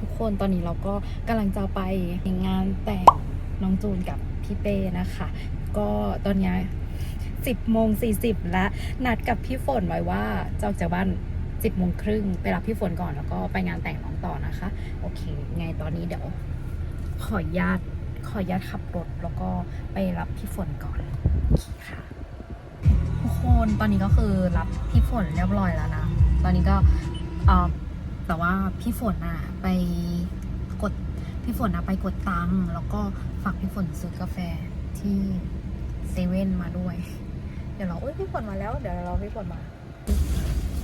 ทุกคนตอนนี้เราก็กำลังจะไปงานแต่งน้องจูนกับพี่เป้นะคะ ก็ตอนนี้สิบโมงสี่สิบแล้วนัดกับพี่ฝนไว้ว่าจะออกจากบ้านสิบโมงครึ่งไปรับพี่ฝนก่อนแล้วก็ไปงานแต่งน้องต่อนะคะ โอเค ไงตอนนี้เดี๋ยว ขออนุญาตขออนุญาตขับรถแล้วก็ไปรับพี่ฝนก่อนโอเคค่ะ ทุกคนตอนนี้ก็คือรับพี่ฝนเรียบร้อยแล้วนะ ตอนนี้ก็เออ แต่ว่าพี่ฝนอะไปกดพี่ฝนอะไปกดตังค์แล้วก็ฝากพี่ฝนซื้อกาแฟที่เซเว่นมาด้วย เดี๋ยวเราเอ้ยพี่ฝนมาแล้ว เดี๋ยวเราพี่ฝนมา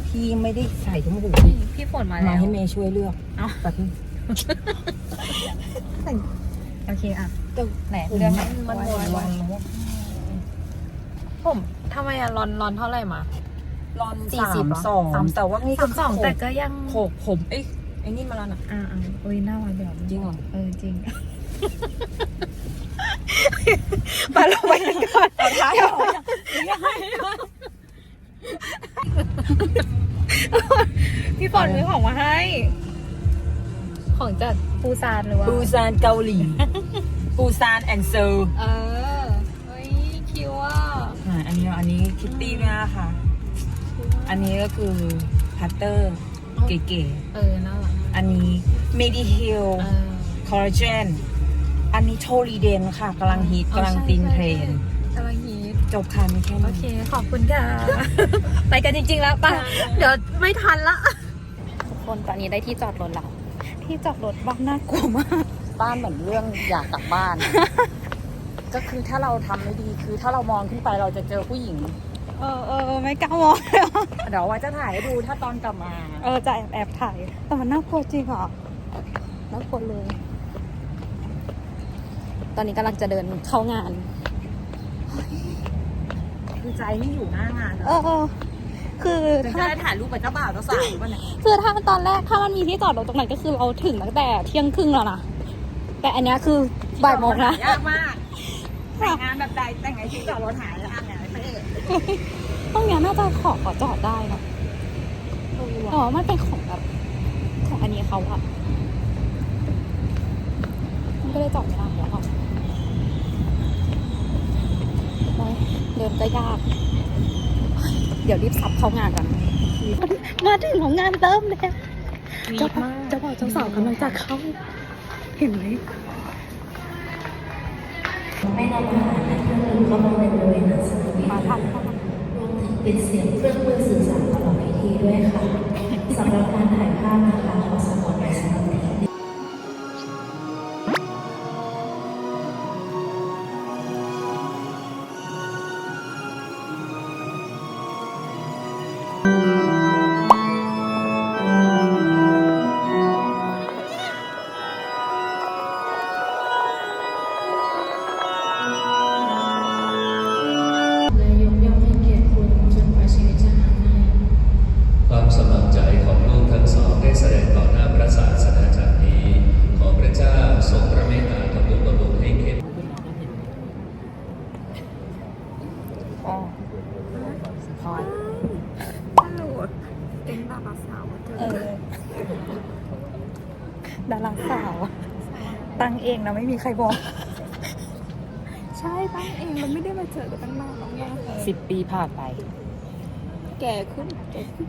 พี่ไม่ได้ใส่ถุงหูนี่พี่ฝนมามาแล้วให้เมย์ช่วยเลือกเอ้าแต่พี่โอเคอะแต่ไหนผมเรื่องไหนมันมันไว้ร้ไว้อนแล้วอะผมทำไมอะรอนรอนเท่าไหร่มา ร้อนสี่สาสิบมเหรอสองสาม แต่ว่านี่สามสองแต่ก็ยังโขกผมเอ้ยไอ้นี่มาแล้วน่ะอ่าอ่าโอ้ยน่ารักเดี๋ยวจริงเหรอ เออจริง มาลงไปกันก่อนเอาท้ายเอาพี่ฝนมีของมาให้ ของจากปูซานหรือว่า ปูซานเกาหลี ปูซานแอนเซอร์เออเฮ้ยคิวอะอันนี้อันนี้คิตตี้เนี่ยค่ะอั นนี้ก็คือพัตเตอร์เก๋เออน่ารักๆ อันนี้เมดิฮิลเออ คอลลาเจน อันนี้โทรีเดนค่ะกำลังฮิตกำลังตินเทรนด์กำลังฮิตจบค่ะมีแค่โอนี้ เค ขอบคุณค่ะ ไปกันจริง ๆ แล้วไปะเดี๋ยวไม่ทันละ ทุกคนตอนนี้ได้ที่จอดรถแล้ว ที่จอดรถบ้านน่ากลัวมาก บ้านเหมือนเรื่องอยากกลับบ้าน ก็คือถ้าเราทำไม่ดีคือ ถ้าเรามองขึ้นไปเราจะเจอผู้หญิงเออเออไม่กล้ามองเลยอะเดี๋ยวว่าจะถ่ายให้ดูถ้าตอนกลับมา เออจะแอบแอบถ่าย แต่มันน่ากลัวจริงเหรอน่ากลัวเลย ตอนนี้กำลังจะเดินเข้างาน คือใจไม่อยู่หน้างานเออเออคือจะถ้า ได้ถ่ายรูปกับเจ้าบ่าวเจ้าสาวป่ะเนี่ยคือถ้าตอนแรกถ้ามันมีที่จอดรถตรงไหนก็คือเราถึงตั้งแต่เที่ยงครึ่งแล้วนะแต่อันเนี้ยคือบ่ายโมงนะ ยากมาก แต่งงานแบบใดแต่งไงที่จอดรถหายแล้วอะเนี่ยไอ้พระเอกตรงเนี้ยน่าจะขอขอจอดได้นะแต่ว่ามันเป็นของแบบของอันนี้เขาอะมันก็เลยจอดไม่ได้แล้วอะโอ๊ยเดินก็ยาก เดี๋ยวรีบซับเข้างานกัน มาถึงของงานเริ่มแล้วเจ้าบ่าวเจ้าบ่าวเจ้าสาวกำลังจะเข้า เห็นไหม ไม่นำอาหารและเครื่องดื่มเข้ามาในบริเวณหน้าสนามบินมาทันเข้ามารวมถึงปิดเสียงเครื่องมือสื่อสารตลอดพิธีด้วยค่ะสำหรับการถ่ายภาพนะคะ ตั้งเองนะไม่มีใครบอก ใช่ตั้งเองเราไม่ได้มาเจอกันตั้งนานแล้วไงสิบปีผ่านไป แก่ขึ้น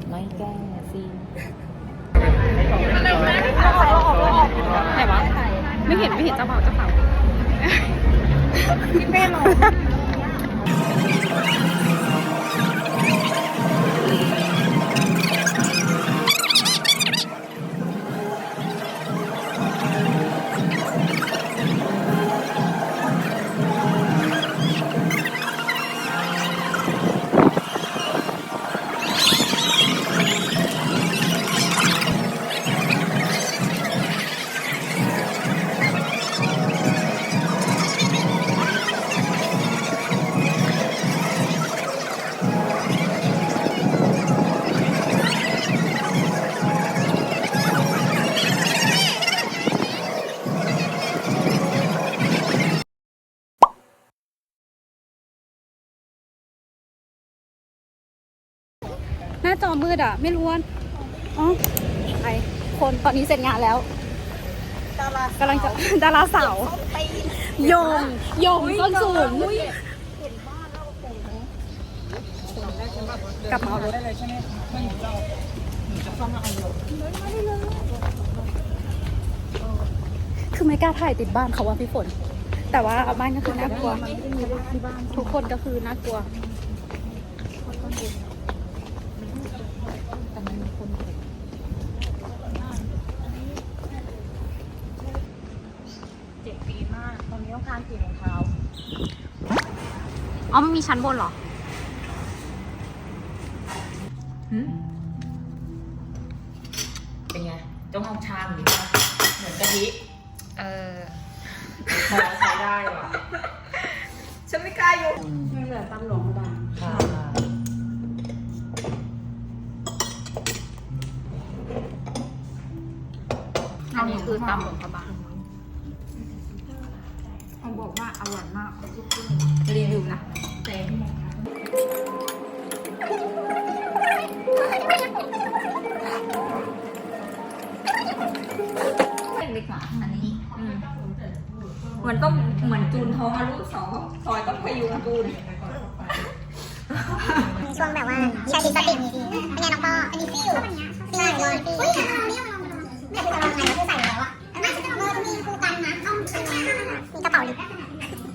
ไม่แก้สิเราออกเราออกไหนวะไม่เห็นไม่เห็นเจ้าบ่าวเจ้าสาวพี่เป้หร จอมืดอะ ไม่รู้ว่าอ๋อใครคนตอนนี้เสร็จงานแล้วดารากำลังจะดาราสาวโยงโยงส้นสูงกลับมาเอารถได้เลยใช่ไหมไม่หนูจะเอาหนูจะเข้ามาเอารถคือไม่กล้าถ่ายติดบ้านเขาว่าพี่ฝน แต่ว่าบ้านก็คือน่ากลัว ทุกคนก็คือน่ากลัว เจ็บปีมาก ตอนนี้ต้องการกี่รองเท้า อ๋อมันมี ชั้นบนเหรอเป็นไงต้องเอาชามหรือเปล่าเหมือนกะทิเออพอใช้ได้ว่ะฉันไม่กล้าอยู่ไม่เหลือตำหลวงบางค่ะอันนี้คือตำหลวงพระบางเขาบอกว่าอร่อยมาก อันนี้อืมเหมือนต้องเหมือนจูนท้องอาลูกสองซอยต้องพยุงจูนช่วงแบบว่าชาติสติเป็นไงน้องพ่ออันนี้ฟิวฟิวเลยฟิวเฮ้ยเราเนี่ยเราแบบเราไงเราใส่แล้วอะน่าจะเออมีคูกันนะต้องมีกระเป๋าลิปเ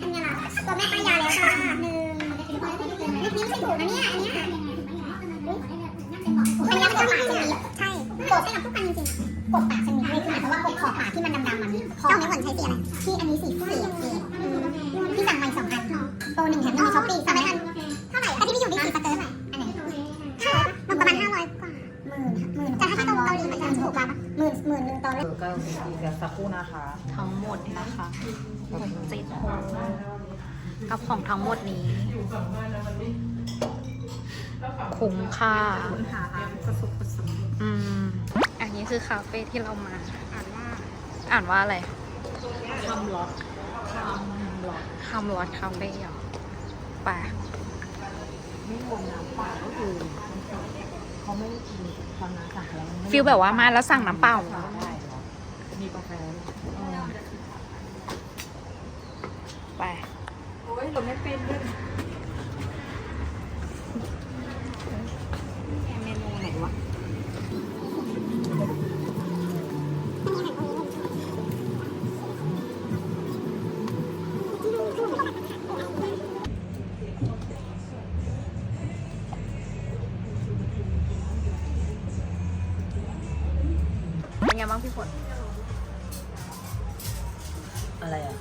ป็นไงล่ะตัวแม่ป้ายยาแล้วค่ะหนึ่งนี่ไม่ใช่ถูกนะเนี่ยอันนี้ยมันยัดเข้าปากจริงใช่กบใช่กับคู่กันจริง กบปากชนิดนี้คือหมายความว่ากบขอบปากที่มันดำๆมันเจ้าไม่เหมือนใช้สีอะไรที่อันนี้สีสีที่สั่งมาสองพันโปรหนึ่งแถมหนึ่งช้อปปี้สั่งไม่ทันเท่าไหร่อันที่พี่อยู่ในสีสเตอร์ไหนอันไหนห้าร้อยมันประมาณห้าร้อยกว่าหมื่นหมื่นแต่ถ้าที่เกาหลีมันจะถูกกว่าปะหมื่นหมื่นหนึ่งตอนแรกเออก็เดี๋ยวสักครู่นะคะ ทั้งหมดนะคะเจ็ดหกกับของทั้งหมดนี้คุ้มค่าหาร้านประสบประสบอืมอั นนี้คือคาเฟ่ที่เรามา อ่านว่า อ่านว่าอะไรทำล็อกทำล็อกคำวัดคาเฟ่เหรอไปไม่รวมน้ำเปล่าก็คือเขาไม่ได้กินตอนน้ำสั่งแล้วมันไม่ฟิลแบบว่ามาแล้วสั่งน้ำเปล่าได้เหรอมีกาแฟเออไปโอ้ยเราไม่เป็นด้วย อะไรอะ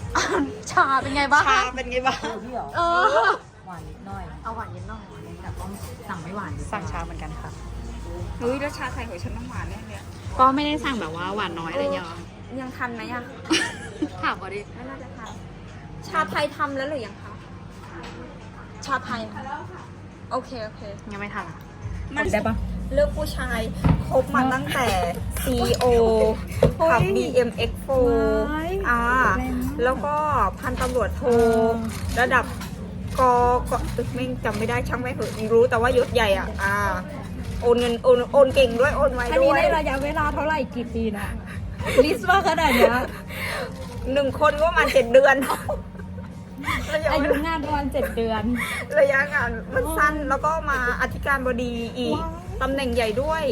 ชาเป็นไงบ้างชาเป็นไงบ้าง เออพี่เหรอเออ หวานนิดหน่อย เอาหวานเย็นหน่อยแต่ต้องสั่งไม่หวานดีกว่สั่งชาเหมือนกันค่ะเฮ้ยแล้วชาไทยของฉันต้องหวานแน่เลยอะก็ไม่ได้สั่งแบบว่าหวานน้อยอะไรอย่างเงี้ยหรอยังทันไหมอะถามก่อนดิไม่น่าจะทันชาไทยทำแล้วหรือยังคะชาไทย โอเค โอเค ยังไม่ทันอะ มันได้ปะ เลือกผู้ชายคบมาตั้งแต่ CEO ขับ BMX4 อ่าแล้วก็พันตำรวจโทระดับกกตึกไม่งจำไม่ได้ช่างไม่เหอะรู้แต่ว่ายศใหญ่อะอ่าโอนเงินโอนโอนเก่งด้วยโอนไวอันด้นี้วยได้ระยะเวลาเท่าไหร่กี่ปีนะลิสต์ว่าขนาดเนี้ยหนึ่งคนก็ประมาณเจ็ดเดือนระยะอาเวยุลางานประมาณเจ็ดเดือน ระยะงานมันสั้นแล้วก็มาอธิการบดีอีก ตำแหน่งใหญ่ด้วย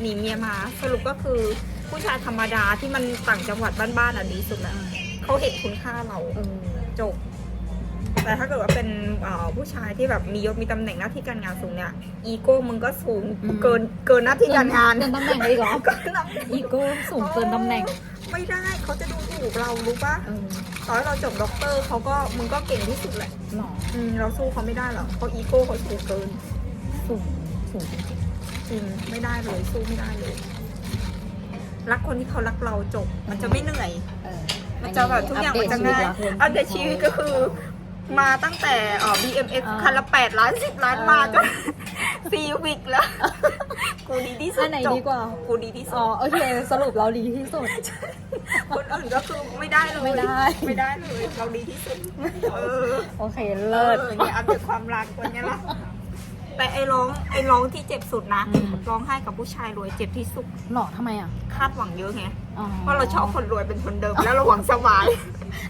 หนีเมียมาสรุปก็คือผู้ชายธรรมดาที่มันต่างจังหวัดบ้านๆอะดีสุดแล้วเขาเห็นคุณค่าเราเออจบ แต่ถ้าเกิดว่าเป็นเอ่อผู้ชายที่แบบมียศมีตำแหน่งหน้าที่การงานสูงเนี่ยอีโก้มึงก็สูงเกินเกินหน้าที่การงานเกินตำแหน่งเลยเหรอเกินตำแหน่งอีโก้สูงเกินตำแหน่ง ไม่ได้เขาจะดูถูกเรารู้ปะเออต่อให้เราจบด็อกเตอร์เขาก็มึงก็เก่งที่สุดแหละหรออืมเราสู้เขาไม่ได้หรอกเขาอีโก้เขาสูงเกินสูงสูงจริงจ ริงไม่ได้เลยสู้ไม่ได้เลย รักคนที่เขารักเราจบ มันจะไม่เหนื่อยๆเออมันจะแบบทุกอย่างมันจะง่ายอัปเดตชีวิตก็คือ มาตั้งแต่เอ่อ BMX อ่าคันละแปดล้านสิบล้านมาจนซีวิกแล้ว กูดีที่สุดอันไหนจบดีกว่า กูดีที่สุอ๋อดโอเคสรุปเราดีที่สุด คนอื่นก็คือไม่ได้เลย ไม่ได้ ไม่ได้เลย เราดีที่สุด เออโอเคเอเลิศอเนี่ยอัปเดตความรักวันนี้ละ แต่ไอ้ร้องไอ้ร้องที่เจ็บสุดนะอืม ร้องไห้กับผู้ชายรวยเจ็บที่สุดหล่อทำไมอะคาดหวังเยอะไงอ๋อเพราะเราชอบคนรวยเป็นคนเดิม แล้วเราหวังสบาย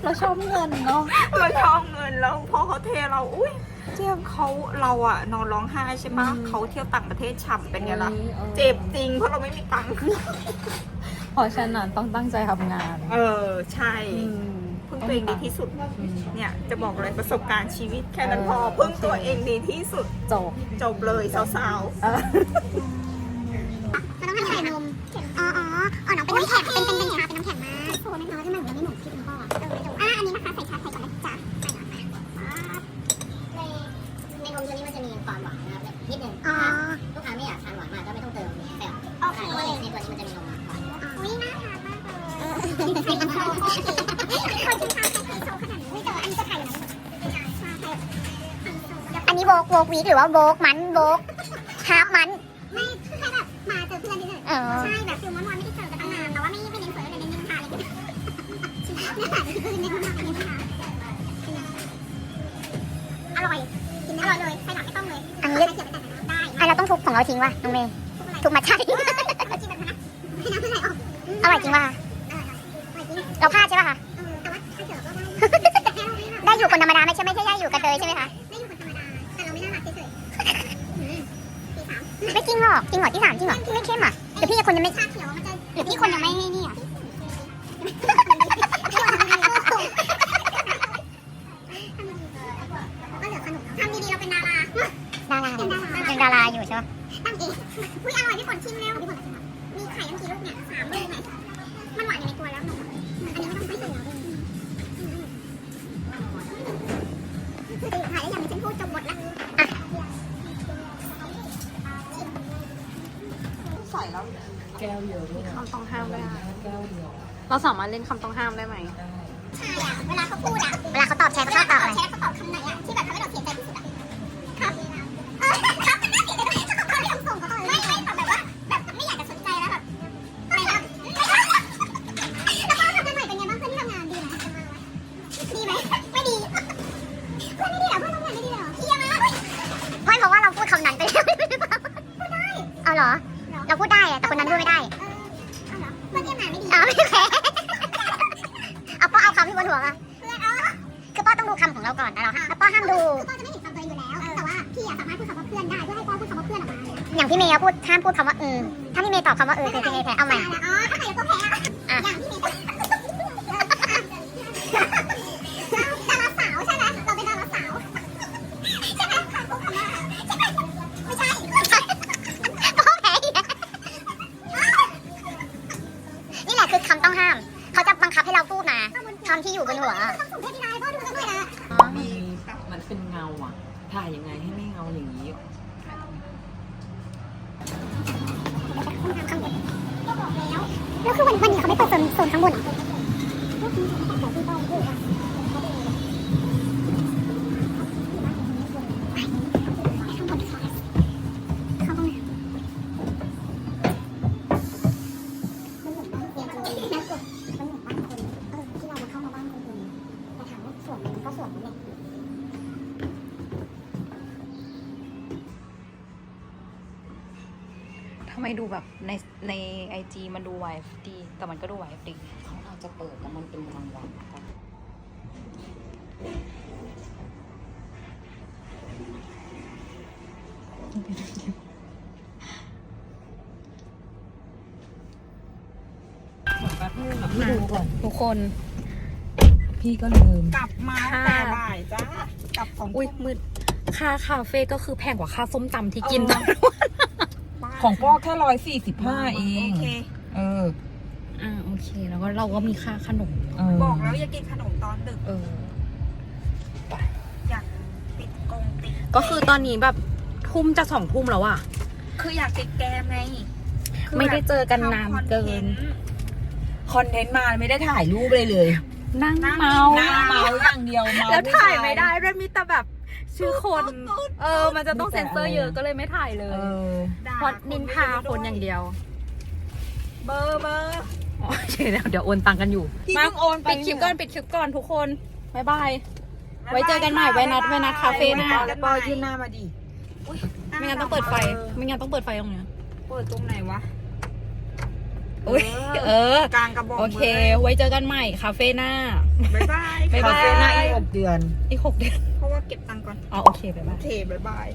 เราชอบเงินเนาะ เราชอบเงินแล้วพอเขาเทเราอุ้ยเจียมเขาเราอะนอนร้องไห้ใช่ไหมอืม เขาเที่ยวต่างประเทศฉ่ำเป็นไงล่ะโอ้ยเออเจ็บจริงเพราะเราไม่มีตังค์เพราะฉะนั้นต้องตั้งใจทำงานเออใช่ อืม พึ่งตัวเองดีที่สุดอืมเนี่ยจะบอกเลยประสบการณ์ชีวิตแค่นั้นเออพอพึ่งตัวเองดีที่สุดจบจบเลยสาวเอันนี้โบกโบกวีคหรือว่าโบกมันโบกฮาร์ปมัน ไม่คือแค่แบบมาเจอเพื่อนนิดหน่อยเออ ใช่แบบฟิลมันวันไม่ได้เจอกันตั้งนานแต่ว่าไม่ไม่เน้นสวยเลยเน้นนินทาอะไรอย่างเงี้ยเนื้อหาคือเน้นนินทาเน้นนินทาอร่อยกินอร่อยเลยใส่หนักไม่ต้องเลยอันนี้ใส่เกี๊ยวไปแต่ได้อันเราต้องทุบของเราทิ้งว่ะน้องเมย์ทุบมาใช่กินแบบนั้นให้น้ำมันไหลออกอร่อยจริงว่ะอร่อยจริง เราพลาดใช่ป่ะคะ เออแต่ว่าถ้าเกิดว่าได้ได้อยู่คนธรรมดาไม่ใช่ไม่ใช่ได้อยู่กระเทยใช่ไหมคะ ไม่จริงหรอกจริงเหรอที่สามจริงเหรอพี่ไม่เข้มอะหรือพี่คนยังไม่ชาเขียวมันจะหรือพี่คนยังไม่นี่อะก็เหลือขนมทำดีๆเราเป็นดาราดารายังดาราอยู่ใช่ปะตั้งเองอุ้ยอร่อยพี่ฝนชิมแล้วพี่ฝนมีไข่ทั้งกี่ลูกเนี่ยสามลูกไหมมันหวานอยู่ในตัวแล้วหนูอันนี้ไม่ต้องใส่แล้วถ่ายแล้วอย่างนี้ฉันพูดจบหมดแล้ว คำต้องห้ามได้เราสามารถเล่นคำต้องห้ามได้ไหมใช่อะเวลาเขาพูดอะเวลาเขาตอบแชร์เขาชอบตอบอะไรแชร์เขาตอบคำไหนอะที่แบบทำให้เราเสียใจที่สุดอะครับเออครับมันน่าเสียใจตรงไหนชอบเขาไม่ยอมส่งเขาเลยไม่ไม่แบบแบบว่าแบบไม่อยากจะสนใจแล้วแบบไม่รับแล้วก็ทำงานใหม่เป็นไงบ้างเพื่อนที่ทำงานดีไหมดีไหมไม่ดีเพื่อนไม่ดีเหรอเพื่อนทำงานไม่ดีเหรอเฮียมากเพราะเพราะว่าเราพูดคำนั้นไปแล้วหรือเปล่าพูดได้เอาเหรอ สวนนั่นแหละทำไมดูแบบในในไอจีมันดูไวฟ์ดี แต่มันก็ดูไวฟ์ดีเขาอาจจะเปิดแต่มันเป็นกลางวันครับดูก่อนทุกคน พี่ก็ลืมกลับมาค่ะแต่บ่ายจ้ากลับของอุ้ยมืดค่าคาเฟ่ก็คือแพงกว่าค่าส้มตำที่กินตอนของป้อแค่ร้อยสี่สิบห้าเองโอเคเออ อ่าโอเค แล้วก็เราก็มีค่าขนมเออบอกแล้วอย่ากินขนมตอนดึก เออ อยากติดกงติดก็คือตอนนี้แบบทุ่มจะสองทุ่มแล้วอะคืออยากติดแกมไงคือไม่ได้เจอกันนานทำคอเกินทต์คอนเทนต์มาไม่ได้ถ่ายรูปเลยเลยนั่งนั่งเมาหน้าเมาอย่างเดียวเมาแล้วถ่ายผู้ชไม่ได้ด้วยมีแต่แบบชื่อคน เออ มันจะต้องเซ็นเซอร์เยอะก็เลยไม่ถ่ายเลเอยอด่าเพราะนินทาคนอย่างเดียว เบอร์เบอร์ โอเคเดี๋ยวเดี๋ยวโอนตังค์กันอยู่พี่มาเพิ่งโอนไปปิดคลิปก่อนปิดคลิปก่อนทุกคนบ๊ายบาย ไว้เจอกันใหม่ไว้นัดไว้นัดคาเฟ่หน้าแล้วปอยื่นหน้ามาดิอุ๊ยไม่งั้นต้องเปิดไฟ ไม่งั้นต้องเปิดไฟตรงเนี้ยเปิดตรงไหนวะอุ้ยเออ กลางกระบอกโอเคลยไว้เจอกันใหม่คาเฟ่หน้า บ๊ายบายบ๊ายบายคาเฟ่หน้าอีกหกเดือน อีกหกเดือน เพราะว่าเก็บตังค์ก่อน อ๋อโอเคบ๊ายบาโอยเคบ๊ายบาย